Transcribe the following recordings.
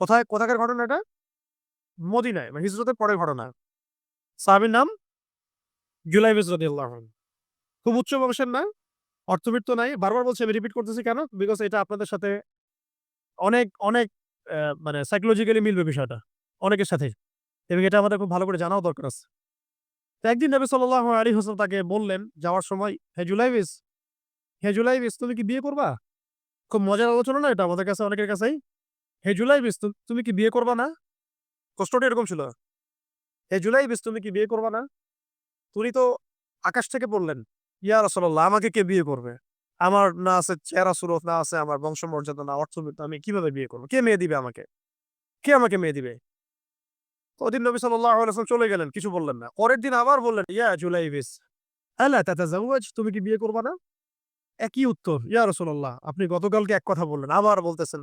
কোথায় কোথাকার ঘটনা এটা? মদিনায় মানে হিজরতের পরের ঘটনা। সাহাবীর নাম? জুলাই রাদিয়াল্লাহু আনহু। খুব উচ্চ বংশের না, অর্থবিত্ত নাই। বারবার বলছি আমি রিপিট করতেছি কেন? বিকজ এটা আপনাদের সাথে অনেক, অনেক মানে সাইকোলজিক্যালি মিলবে বিষয়টা। অনেকের সাথে এবং এটা আমাদের খুব ভালো করে জানাও দরকার আছে। তো একদিন নবী সাল্লাল্লাহু আলাইহি ওয়াসাল্লাম তাকে বললেন যাওয়ার সময়, "হে জুলাইবিস, হে জুলাইবিস তুমি কি বিয়ে করবা?" খুব মজার আলোচনা না এটা আমাদের কাছে অনেকের কাছেই। "হে জুলাইবিস তু তুমি কি বিয়ে করবা না?" প্রশ্নটা এরকম ছিল। "হে জুলাইবিস তুমি কি বিয়ে করবা না?" উনি তো আকাশ থেকে বললেন, "ইয়া রাসূলুল্লাহ আমাকে কে বিয়ে করবে? আমার না আছে চেহারা সুরত, না আছে আমার বংশমর্যাদা, না অর্থবিত্ত। আমি কীভাবে বিয়ে করব? কে মেয়ে দিবে আমাকে? কে আমাকে মেয়ে দিবে?" ওদিন নবী ওয়াসাল্লাম চলে গেলেন। কিছু বললেন না। পরের দিন আবার বললেন, "ইয়া জুলাইবিস, আলা তাতাজাওয়াজ তুমি কি বিয়ে করবা না?" একই উত্তর, "ইয়া রাসূলুল্লাহ আপনি গতকালকে এক কথা বললেন, আবার বলতেছেন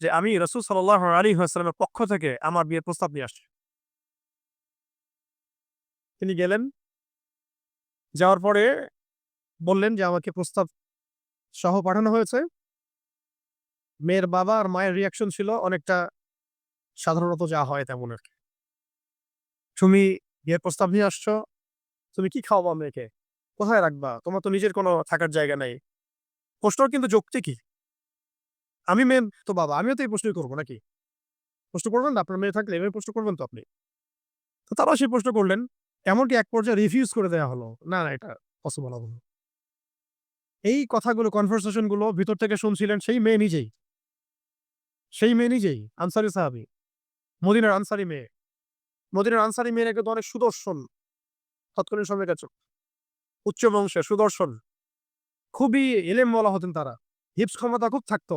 যে, "আমি রাসূল সাল্লাল্লাহু আলাইহি ওয়াসাল্লামের পক্ষ থেকে আমার বিয়ের প্রস্তাব নিয়ে আসছি।" তিনি গেলেন। যাওয়ার পরে বললেন যে, "আমাকে প্রস্তাব সহ পাঠানো হয়েছে।" মেয়ের বাবা আর মায়ের রিয়াকশন ছিল অনেকটা সাধারণত যা হয় তেমন আরকি। তুমি বিয়ের প্রস্তাব নিয়ে আসছো। তুমি কি খাওয়াবা মেয়েকে? কোথায় রাখবা? তোমার তো নিজের কোনো থাকার জায়গা নাই। প্রশ্নর কিন্তু যৌক্তিকই। আমি মেয়ে তো বাবা, আমিও তো এই প্রশ্নই করব নাকি? প্রশ্ন করবেন না? আপনার মেয়ে থাকলে এভাবে প্রশ্ন করবেন তো আপনি? তো তারাও সেই প্রশ্ন করলেন। এমনকি এক পর্যায়ে রিফিউজ করে দেওয়া হলো। না, না এটা পসিবল হবে না। এই কথাগুলো কনভারসেশনগুলো ভিতর থেকে শুনছিলেন সেই মেয়ে নিজেই। সেই মেয়ে নিজেই আনসারি সাহাবি মদিনার আনসারি মেয়ে। মদিনার আনসারি মেয়েরা কিন্তু অনেক সুদর্শন। তৎকালীন সময়কার। উচ্চ বংশের সুদর্শন। খুবই এলেম বলা হতেন তারা। হিপস ক্ষমতা খুব থাকতো।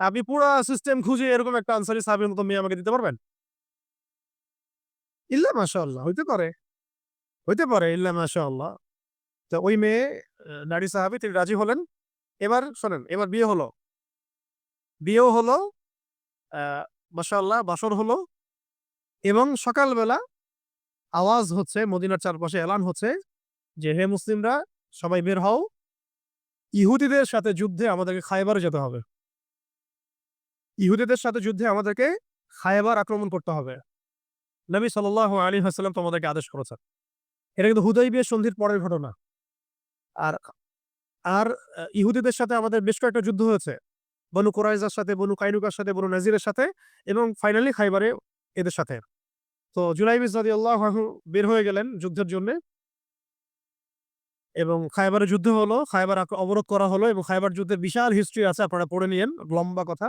আপনি পুরা সিস্টেম খুঁজে এরকম একটা আনসারী সাহাবীর মতো মেয়ে আমাকে দিতে পারবেন? ইল্লা মাশাআল্লাহ হইতে পারে। হইতে পারে ইল্লা মাশাআল্লাহ। তো ওই মেয়ে নারী সাহাবী তিনি রাজি হলেন। এবার শোনেন, এবার বিয়ে হলো। বিয়েও হলো। আ মাশাআল্লাহ বাসর হলো। এবং সকালবেলা আওয়াজ হচ্ছে মদিনার চারপাশে এলান হচ্ছে যে, "হে মুসলিমরা সবাই বের হও। ইহুদিদের সাথে যুদ্ধে আমাদেরকে খায়বারে যেতে হবে।" ইহুদীদের সাথে যুদ্ধে আমাদেরকে খায়বার আক্রমণ করতে হবে। নবী সাল্লাল্লাহু আলাইহি ওয়াসাল্লাম তোমাদেরকে আদেশ করেছেন। এটা কিন্তু হুদায়বিয়া সন্ধির পরের ঘটনা। আর আর ইহুদিদের সাথে আমাদের বেশ কয়েকটা যুদ্ধ হয়েছে। বনু কুরাইজার সাথে, বনু কাইনুকার সাথে, বনু নাজিরের সাথে এবং ফাইনালি খায়বারে এদের সাথে। তো জুলাইবিস রাদিয়াল্লাহু আল্লাহ বের হয়ে গেলেন যুদ্ধের জন্যে। এবং খায়বারে যুদ্ধ হলো। খাইবার অবরোধ করা হলো এবং খাইবার যুদ্ধের বিশাল হিস্ট্রি আছে আপনারা পড়ে নিয়েন। লম্বা কথা।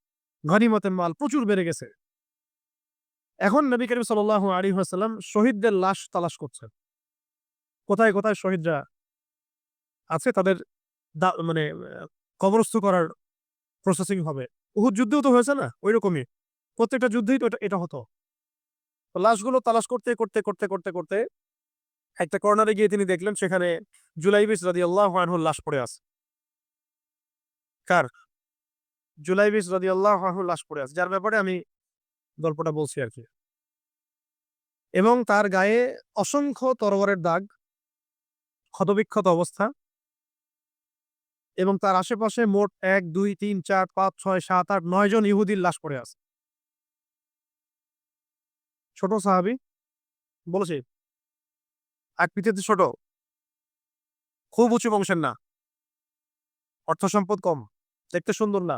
গনিমতের মাল প্রচুর বেড়ে গেছে। এখন নবী করিম সাল্লাহ আলী আসাল্লাম শহীদদের লাশ তালাশ করছেন। কোথায় কোথায় শহীদরা আছে তাদের মানে কবরস্থ করার প্রসেসিং হবে? উহুদ যুদ্ধেও তো হয়েছে না? ওই রকমই প্রত্যেকটা যুদ্ধেই তো এটা হতো। লাশগুলো তালাশ করতে করতে করতে করতে করতে একটা কর্নারে গিয়ে তিনি দেখলেন, সেখানে জুলাইবিস রাদি আল্লাহ আনহুর লাশ পড়ে আছে। কার? জুলাইবিস রাদি আল্লাহ লাশ পড়ে আছে, যার ব্যাপারে আমি গল্পটা বলছি আর কি। এবং তার গায়ে অসংখ্য তরবারের দাগ, ক্ষতবিক্ষত অবস্থা এবং তার আশেপাশে মোট এক, দুই, তিন, চার, পাঁচ, ছয়, সাত, আট, নয় জন ইহুদির লাশ পড়ে আছে। ছোট সাহাবি, বলেছি পৃথিবীতে ছোট, খুব উঁচু বংশের না, অর্থ সম্পদ কম, দেখতে সুন্দর না।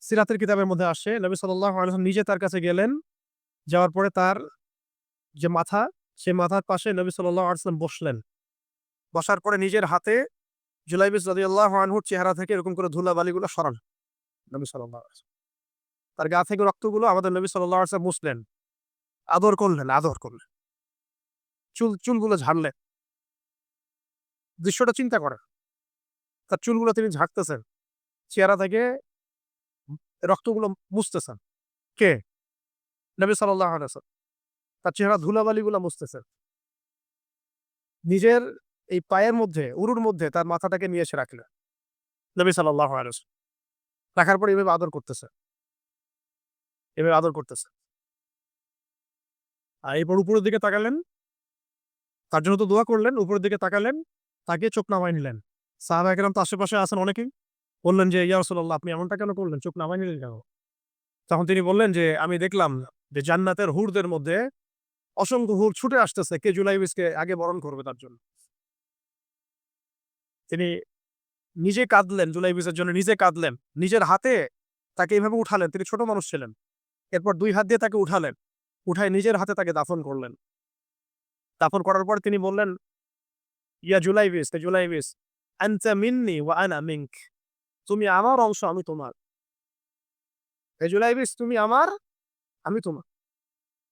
সিরাতের কিতাবের মধ্যে আসে। নবী সাল্লাহ নিজে তার কাছে গেলেন। যাওয়ার পরে তার যে মাথা সে মাথার পাশে নবী সাল্লাহ আলসালাম বসলেন। বসার পরে নিজের হাতে জুলাইবিস আনহুর চেহারা থেকে এরকম করে ধুলা বালিগুলো সরান নবী ওয়াসাল্লাম। তার গা থেকে রক্তগুলো আমাদের নবী সাল্লাল্লাহু আলাইহি ওয়াসাল্লাম মুছলেন। আদর করলেন আদর করলেন। চুল, চুলগুলো ঝাড়লেন। দৃশ্যটা চিন্তা করেন। তার চুলগুলো তিনি ঝাড়তেছেন। চেহারা থেকে রক্তগুলো মুছতেছেন। কে? নবী ওয়াসাল্লাম। তার চেহারা ধুলাবালিগুলো মুছতেছেন। নিজের এই পায়ের মধ্যে, উরুর মধ্যে তার মাথাটাকে নিয়ে এসে রাখলেন। নবী আলাইহি রাখার পর এভাবে আদর করতেছে এভাবে আদর করতেছে আর এরপর উপরের দিকে তাকালেন। তার জন্য তো দোয়া করলেন, উপরের দিকে তাকালেন তাকে চোখ নামাই নিলেন। সাহাবা একরাম তো আশেপাশে আছেন অনেকেই। বললেন যে, ইয়া রাসূলুল্লাহ, আপনি এমনটা কেন করলেন? চোখ নামাই নিলেন কেন? তখন তিনি বললেন যে, আমি দেখলাম যে, জান্নাতের হুরদের মধ্যে অসংখ্য হুর ছুটে আসতেছে। কে জুলাইবিসকে আগে বরণ করবে তার জন্য? তিনি নিজে কাঁদলেন জুলাইবিসের জন্য নিজে কাঁদলেন। নিজের হাতে তাকে এইভাবে উঠালেন। তিনি ছোট মানুষ ছিলেন। এরপর দুই হাত দিয়ে তাকে উঠালেন। উঠায় নিজের হাতে তাকে দাফন করলেন। দাফন করার পর তিনি বললেন, ইয়া জুলাইবিস হে জুলাইবিস আনতা মিন্নি ওয়া আনা মিনক তুমি আমার অংশ, আমি তোমার। হে জুলাইবিস, তুমি আমার, আমি তোমার।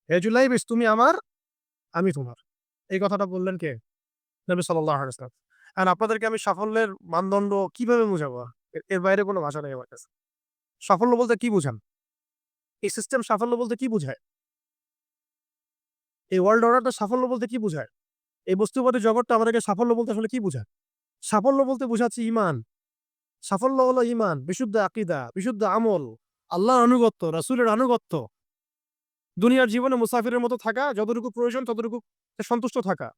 হে জুলাইবিস, তুমি আমার, আমি তোমার। এই কথাটা বললেন কে? নবী সাল্লাল্লাহু আলাইহি ওয়াসাল্লাম। আর আপনাদেরকে আমি সাফল্যের মানদণ্ড কীভাবে বুঝাবো? এর বাইরে কোনো ভাষা নেই আমার কাছে। সাফল্য বলতে কি বুঝান? এই সিস্টেম সাফল্য বলতে কি বুঝায়? এই ওয়ার্ল্ড অর্ডারটা সাফল্য বলতে কি বুঝায়? এই বস্তুবাদী জগৎটা আমাদেরকে সাফল্য বলতে আসলে কি বুঝায়? সাফল্য বলতে বোঝাচ্ছে ইমান। সাফল্য হলো ইমান বিশুদ্ধ আকিদা, বিশুদ্ধ আমল, আল্লাহর আনুগত্য, রাসুলের আনুগত্য। দুনিয়ার জীবনে মুসাফিরের মতো থাকা, যতটুকু প্রয়োজন ততটুকু সন্তুষ্ট থাকা।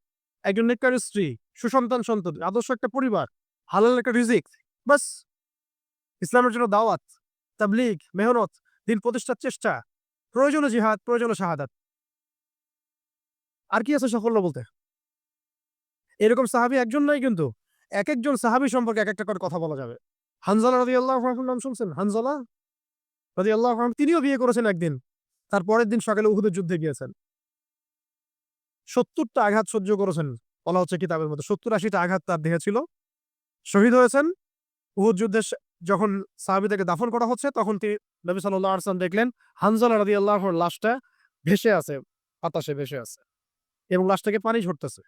একজন নেককার স্ত্রী, সুসন্তান সন্ততি, আদর্শ একটা পরিবার, হালাল একটা রিজিক, বাস। ইসলামের জন্য দাওয়াত, তাবলিগ, মেহনত, দিন প্রতিষ্ঠার চেষ্টা, প্রয়োজনে জিহাদ, প্রয়োজনে শাহাদাত। আর কি আছে সাফল্য বলতে? এরকম সাহাবি একজন নয় কিন্তু এক একজন সাহাবি সম্পর্কে এক একটা করে কথা বলা যাবে। হানজালা রাজি আল্লাহ নাম শুনছেন? হানজালা রাজি আল্লাহ তিনিও বিয়ে করেছেন একদিন। তার পরের দিন সকালে উহুদের যুদ্ধে গিয়েছেন। সত্তরটা আঘাত সহ্য করেছেন, বলা হচ্ছে কিতাবের মধ্যে। সত্তর আশিটা আঘাত তার দেহে ছিল। শহীদ হয়েছেন। উহুদ যুদ্ধে যখন সাহাবিদেরকে দাফন করা হচ্ছে, তখন তিনি নবী সাল্লাহ আসলাম দেখলেন, হানজালা রাদি আল্লাহর লাশটা ভেসে আছে, বাতাসে ভেসে আছে এবং লাশটাকে পানি ঝরতেছে।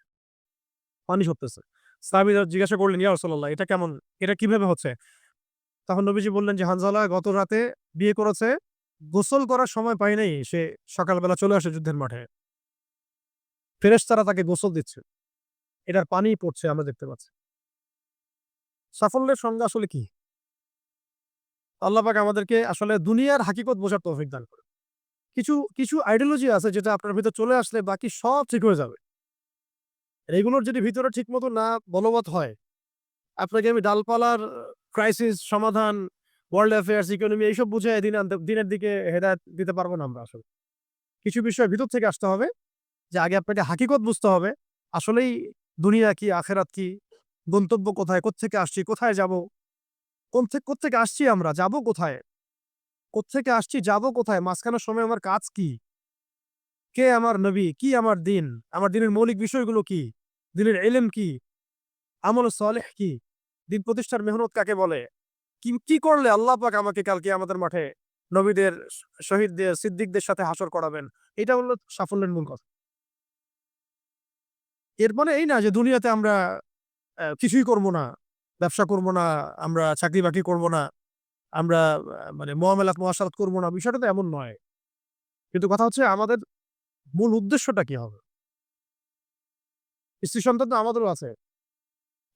পানি ঝরতেছে। সাহাবিরা জিজ্ঞাসা করলেন, ইয়া রসল্লাহ এটা কেমন এটা কীভাবে হচ্ছে? তখন নবীজি বললেন যে, হানজালা গত রাতে বিয়ে করেছে, গোসল করার সময় পাই নাই, সে সকালবেলা চলে আসে যুদ্ধের মাঠে। ফেরেশতারা তাকে গোসল দিচ্ছে। এটার পানি পড়ছে, আমরা দেখতে পাচ্ছি। সাফল্যের সংজ্ঞা আসলে কি? আল্লাহ পাক আমাদেরকে আসলে দুনিয়ার হাকিকত বোঝার তৌফিক দান করে কিছু কিছু আইডিওলজি আছে যেটা আপনার ভিতরে চলে আসলে বাকি সব ঠিক হয়ে যাবে। এগুলোর যদি ভিতরে ঠিক মতো না বলবৎ হয়, আপনাকে আমি ডালপালার ক্রাইসিস সমাধান ওয়ার্ল্ড অ্যাফেয়ার্স ইকোনমি এইসব বুঝে দিন দিনের দিকে হেদায়ত দিতে পারব না আমরা আসলে। কিছু বিষয় ভিতর থেকে আসতে হবে, যে আগে আপনাকে হাকিকত বুঝতে হবে, আসলেই দুনিয়া কি, আখেরাত কি, গন্তব্য কোথায়, কোত্থেকে আসছি, কোথায় যাব কোন থেকে কোত্থেকে আসছি আমরা, যাব কোথায়? কোত্থেকে আসছি, যাব কোথায়? মাঝখানের সময় আমার কাজ কি? কে আমার নবী? কি আমার দিন? আমার দিনের মৌলিক বিষয়গুলো কি? দিনের এলেম কি? আমল সলেহ কি? দিন প্রতিষ্ঠার মেহনত কাকে বলে? কি কি করলে আল্লাহ পাক আমাকে কালকে আমাদের মাঠে নবীদের শহীদদের, সিদ্দিকদের সাথে হাসর করাবেন? এটা হলো সাফল্যের মূল কথা। এর মানে এই না যে দুনিয়াতে আমরা কিছুই করব না, ব্যবসা করব না, আমরা চাকরি বাকরি করব না, আমরা মানে মোয়ামেলাত মহাসারাত করব না, বিষয়টা তো এমন নয়। কিন্তু কথা হচ্ছে আমাদের মূল উদ্দেশ্যটা কি হবে? স্ত্রী সন্তান তো আমাদেরও আছে।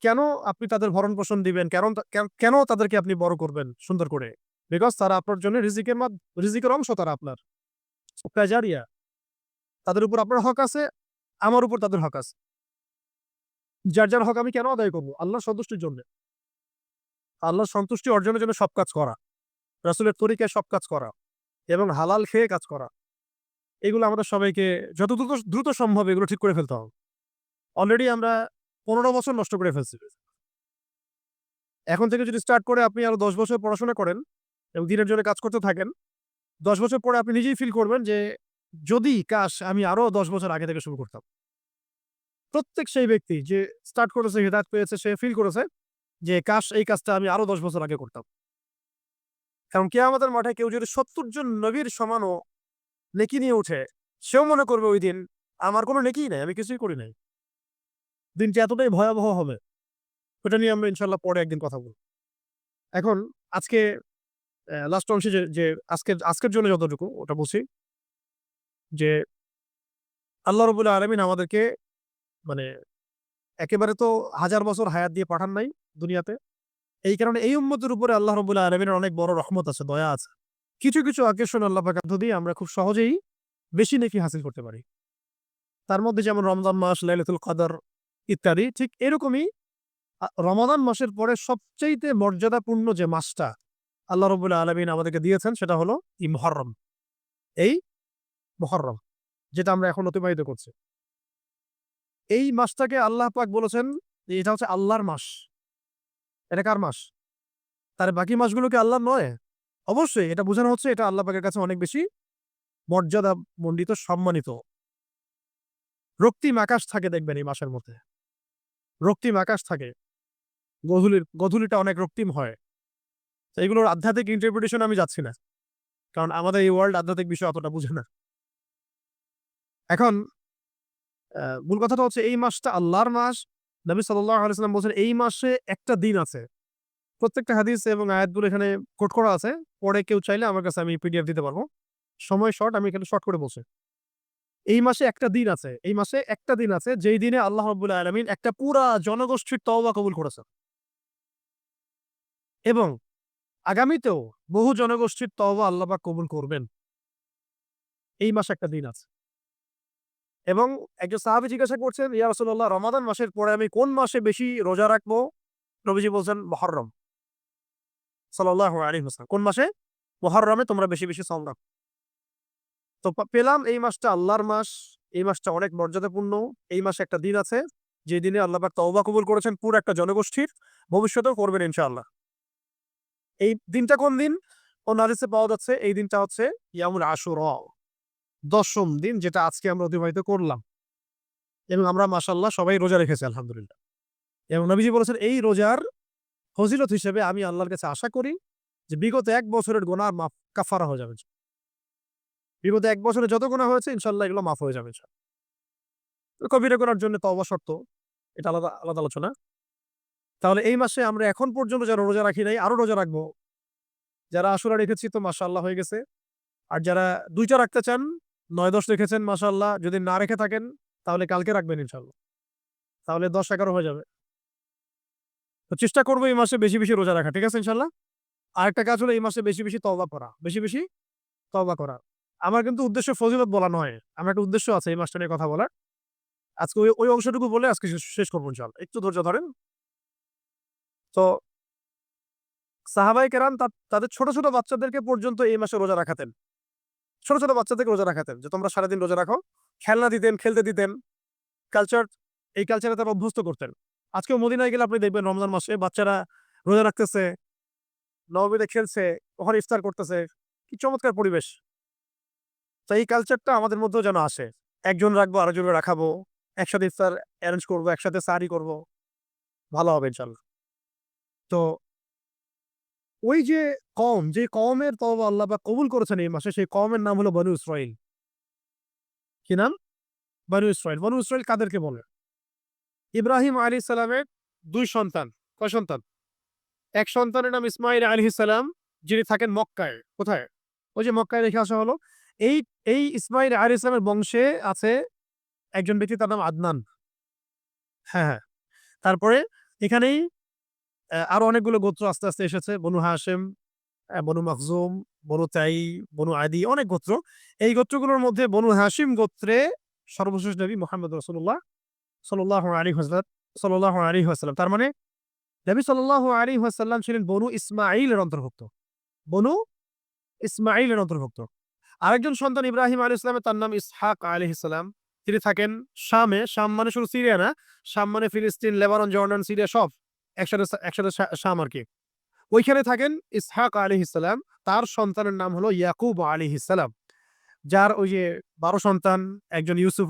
কেন আপনি তাদের ভরণ পোষণ দিবেন? কেন কেন- তাদেরকে আপনি বড় করবেন সুন্দর করে? বিকজ তারা আপনার জন্য রিজিকের রিজিকের অংশ তারা আপনার। জারিয়া তাদের উপর আপনার হক আছে, আমার উপর তাদের হক আছে। যার যার হক আমি কেন আদায় করব? আল্লাহর সন্তুষ্টির জন্য। আল্লাহর সন্তুষ্টি অর্জনের জন্য সব কাজ করা। রাসুলের তরিকায় সব কাজ করা। এবং হালাল খেয়ে কাজ করা। এগুলো আমাদের সবাইকে যত দ্রুত দ্রুত সম্ভব এগুলো ঠিক করে ফেলতে হবে। অলরেডি আমরা পনেরো বছর নষ্ট করে ফেলছি। এখন থেকে যদি স্টার্ট করে আপনি আরও দশ বছর পড়াশোনা করেন এবং দিনের জন্য কাজ করতে থাকেন, দশ বছর পরে আপনি নিজেই ফিল করবেন যে যদি কাশ আমি আরও দশ বছর আগে থেকে শুরু করতাম। প্রত্যেক সেই ব্যক্তি যে স্টার্ট করেছে, হেদায়ত পেয়েছে, সে ফিল করেছে যে কাশ এই কাজটা আমি আরও দশ বছর আগে করতাম। কারণ কে আমাদের মাঠে কেউ যদি সত্তর জন নবীর সমানও নেকি নিয়ে উঠে সেও মনে করবে ওই দিন আমার কোনো নেকি নাই, আমি কিছুই করি নাই। দিনটি এতটাই ভয়াবহ হবে ওটা নিয়ে আমরা ইনশাল্লাহ পরে একদিন কথা বলব। এখন আজকে লাস্ট অংশে যে যে আজকের আজকের জন্য যতটুকু ওটা বলছি, যে আল্লাহ রবুল্লা আলমিন আমাদেরকে মানে একেবারে তো হাজার বছর হায়াত দিয়ে পাঠান নাই দুনিয়াতে। এই কারণে এই উম্মতের উপরে আল্লাহ রবুল্লা আলমিনের অনেক বড় রহমত আছে, দয়া আছে। কিছু কিছু আকর্ষণ আল্লাহ পাক দিয়ে আমরা খুব সহজেই বেশি নেকি হাসিল করতে পারি। তার মধ্যে যেমন রমজান মাস, লাইলাতুল কদর ইত্যাদি। ঠিক এরকমই রমাদান মাসের পরে সবচাইতে মর্যাদাপূর্ণ যে মাসটা আল্লাহ রবুল্লা আলমিন আমাদেরকে দিয়েছেন সেটা হলো ই মহরম। এই মহরম, যেটা আমরা এখন অতিবাহিত করছি। এই মাসটাকে আল্লাহ পাক বলেছেন এটা হচ্ছে আল্লাহর মাস। এটা কার মাস? তার বাকি মাসগুলোকে আল্লাহ নয়? অবশ্যই এটা বোঝানো হচ্ছে এটা আল্লাহ পাকের কাছে অনেক বেশি মর্যাদা মণ্ডিত, সম্মানিত। রক্তিম আকাশ থাকে দেখবেন এই মাসের মধ্যে। রক্তিম আকাশ থাকে। গধূলির, গধূলিটা অনেক রক্তিম হয়। তো এগুলোর আধ্যাত্মিক ইন্টারপ্রিটেশন আমি যাচ্ছি না। কারণ আমাদের এই ওয়ার্ল্ড আধ্যাত্মিক বিষয় অতটা বুঝে না। এখন মূল কথাটা হচ্ছে এই মাসটা আল্লাহর মাস। নবী আলাইসাল্লাম বলছেন, এই মাসে একটা দিন আছে। প্রত্যেকটা হাদিস এবং আয়াতগুলো এখানে কোট করা আছে। পরে কেউ চাইলে আমার কাছে আমি পিডিএফ দিতে পারব। সময় শর্ট আমি এখানে শর্ট করে বলছি। এই মাসে একটা দিন আছে, এই মাসে একটা দিন আছে যেই দিনে আল্লাহ রবুল্লাহ আলমিন একটা পুরা জনগোষ্ঠীর তওবা কবুল করেছে এবং আগামীতেও বহু জনগোষ্ঠীর তওবা আল্লাহ কবুল করবেন। এই মাসে একটা দিন আছে। এবং একজন সাহাবি জিজ্ঞাসা করছেন, ইয়া রাসূলুল্লাহ, রমাদান মাসের পরে আমি কোন মাসে বেশি রোজা রাখব? নবীজি বলছেন, মহরম। সাল্লাল্লাহু আলাইহি ওয়াসাল্লাম। কোন মাসে? মহরমে তোমরা বেশি বেশি সম রাখো। তো পেলাম এই মাসটা আল্লাহর মাস। এই মাসটা অনেক মর্যাদাপূর্ণ। এই মাসে একটা দিন আছে যে দিনে আল্লাহ পাক তওবা কবুল করেছেন পুরো একটা জনগোষ্ঠীর। ভবিষ্যতেও করবেন ইনশাআল্লাহ। এই দিনটা কোন দিন? ও নারিসে পাওয়া যাচ্ছে, এই দিনটা হচ্ছে ইয়ামুল আশুরা। দশম দিন যেটা আজকে আমরা অতিবাহিত করলাম। এবং আমরা মাসাল্লাহ সবাই রোজা রেখেছি, আলহামদুলিল্লাহ। এবং নবীজি বলেছেন, এই রোজার ফজিলত হিসেবে আমি আল্লাহর কাছে আশা করি যে বিগত এক বছরের গোনা মাফ, কাফারা হয়ে যাবে। বিগত এক বছরে যত গোনা হয়েছে ইনশাল্লাহ এগুলো মাফ হয়ে যাবে। কবিরা করার জন্য তওবা শর্ত, এটা আলাদা আলাদা আলোচনা। তাহলে এই মাসে আমরা এখন পর্যন্ত যারা রোজা রাখি নাই, আরও রোজা রাখব। যারা আশুরা রেখেছি তো মাশাআল্লাহ হয়ে গেছে। আর যারা দুইটা রাখতে চান, নয় দশ রেখেছেন মাশাআল্লাহ, যদি না রেখে থাকেন, তাহলে কালকে রাখবেন ইনশাল্লাহ তাহলে দশ এগারো হয়ে যাবে। তো চেষ্টা করব এই মাসে বেশি বেশি রোজা রাখা, ঠিক আছে ইনশাল্লাহ আরেকটা কাজ হলো এই মাসে বেশি বেশি তওবা করা, বেশি বেশি তওবা করা। আমার কিন্তু উদ্দেশ্য ফজিলত বলা নয়। আমার একটা উদ্দেশ্য আছে এই মাসটা নিয়ে কথা বলার। আজকে ওই ওই অংশটুকু বলে আজকে শেষ- করব ইনশাল্লাহ একটু ধৈর্য ধরেন। তো সাহাবাই কেরাম তাদের ছোট ছোট বাচ্চাদেরকে পর্যন্ত এই মাসে রোজা রাখাতেন। ছোট ছোট বাচ্চাদেরকে রোজা রাখাতেন যে তোমরা সারাদিন রোজা রাখো, খেলনা দিতেন, খেলতে দিতেন কালচার এই কালচারে তারা অভ্যস্ত করতেন। আজকেও মদিনায় গেলে আপনি দেখবেন রমজান মাসে বাচ্চারা রোজা রাখতেছে, নবমীতে খেলছে, ওখানে ইফতার করতেছে। কি চমৎকার পরিবেশ। তো এই কালচারটা আমাদের মধ্যেও যেন আসে। একজন রাখব, আরেকজনকে রাখাবো। একসাথে ইফতার অ্যারেঞ্জ করব, একসাথে সারি করব। ভালো হবে ইনশাল্লাহ তো ওই যে কম যে কমের তওবা আল্লাহ বা কবুল করেছেন এই মাসে, সেই কমের নাম হলো বনু ইসরাইল কি নাম? বনু ইসরাইল বনু ইসরাইল কাদেরকে বলে? ইব্রাহিম আলী সালামের দুই সন্তান। কয় সন্তান? এক সন্তানের নাম ইসমাইল আলী সালাম, যিনি থাকেন মক্কায়। কোথায়? ওই যে মক্কায় রেখে আসা হলো। এই এই ইসমাইল আলী ইসলামের বংশে আছে একজন ব্যক্তি, তার নাম আদনান। হ্যাঁ হ্যাঁ। তারপরে এখানেই আরও অনেকগুলো গোত্র আস্তে আস্তে এসেছে। বনু হাসেম বনু মখজুম, বনু তাই, বনু আদি, অনেক গোত্র। এই গোত্রগুলোর মধ্যে বনু হাসিম গোত্রে সর্বশেষ নবী মোহাম্মদ রসুল্লাহ সাল্লাহ আলী হাজরত সাল্লাহ আলী হাসাল্লাম তার মানে নবী সাল্লাহ আলী হাসাল্লাম ছিলেন বনু ইসমাইলের অন্তর্ভুক্ত। বনু ইসমাইলের অন্তর্ভুক্ত। আরেকজন সন্তান ইব্রাহিম আলী ইসলামের তার নাম ইসহাক আলী ইসলাম তিনি থাকেন শামে, শাম মানে শুধু সিরিয়া না, শাম মানে ফিলিস্তিন, লেবানন, জর্ডান, সিরিয়া সব একসাথে একসাথে শাম আর কি। ওইখানে থাকেন ইসহাক আলী ইসলাম তার সন্তানের নাম হলো ইয়াকুব আলী ইসলাম যার ওই যে বারো সন্তান, একজন ইউসুফ